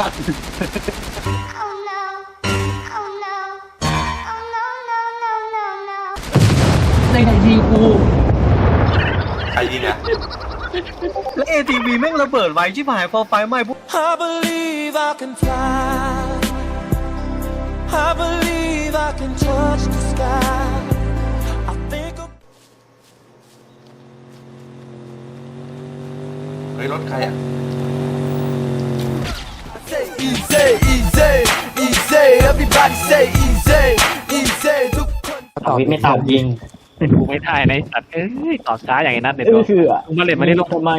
สัตว์ Oh no. Oh no. Oh no, no, no, no, no. ในไหนยิงกูใครยิงอะแล้วเอทีวีแม่งระเบิดไวชิบหายพอไฟไหม้ปุ๊บ I believe I can fly. I believe I can touch the sky. I think of เฮ้ยรถใครอะ Everybody say easy, easy. ทุกคนตอบไม่ตอบยิงกูไม่ได้นะไอ้สัตว์เอ้ยตอบช้าอย่างไอ้นัทเนี่ยเอตัอวคือมึงมาเล่นมาเล่นลงทำไม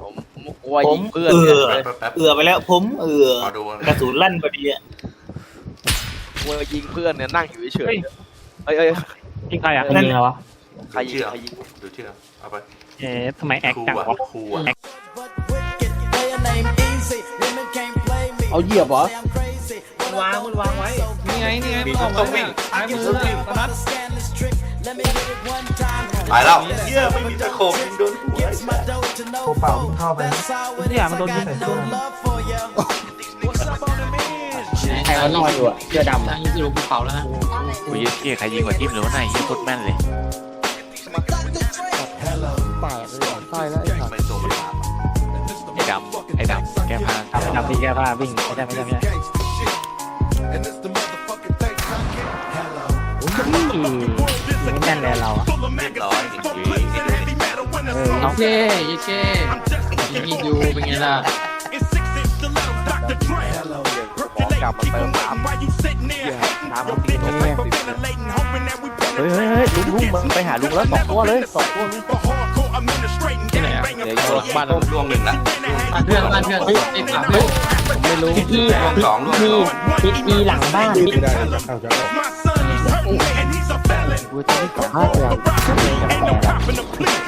ผมผมกลัวผยิมงเพื่อนเอเนี่ยอแป๊บเอือไปแล้วผมเอือๆมาดูกระสุนลั่นพอดีอะกลัวยิงเพื่อนเนี่ยนั่งอยู่เฉยๆเอ้ยเอ้ยยิงใครอะเป็นยิงแล้ววะใครยิงเชื่อใครยิงดูเชื่อเอาไปเอ๊ะทำไมแอคครูจังอะวะครูอะ เอาเหยียบเหรอ Say I'm crazy. วางมันวางไว้ นี่ไงนี่ไงมีออกต้มาองวิ่งซ้ายมือเลยตอนนั้น Scandalous trick. Let me hit it one time. ตายแล้วเหี้ยไม่มีตะโขบยิงโดนหัว Gets my dough to no foe. That's how it is. I got no love for ya. What's up on the man? ใครว่านอนอยู่อะเสื้อดำทาอะงยิงคือลงภูเขาแล้วฮะกูยิงเกี้ยใครยิงกว่าทีมหรือว่าไหนยิงโคตรแม่นเลย ไอ้ดำไอ้ดำแก้ผ้าทำทำที่แก้ผ้าวิ่งไม่ใช่ไม่ใช่ไม่ใช่ยิงไม่แน่นเลยเราอะเรียบร้อยจริงๆนี่ดูดิโอเยเก้ยิงยูเป็นไงล่ะกลับมาเติมน้ำน้ำมันตีนแม่เฮ้ยเฮ้ยเฮ้ยลุงลุงมึงไปหาลุงแล้วสองตัวเลยสองตัวเลยที่ไหนอะเดี๋ยวบ้านล่วงล่วงหนึ่งละ บ้านเพื่อนบ้านเพื่อนไอ้ขาเพื่อนไม่รู้ที่สองที่ที่ที่หลังบ้านไม่ได้เอาจะกูจะไม่กล้าเลย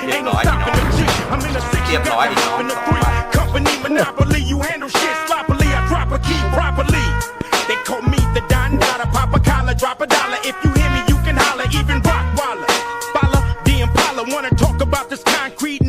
เรียบร้อยน้องเรียบร้อยน้อง Wanna talk about this concrete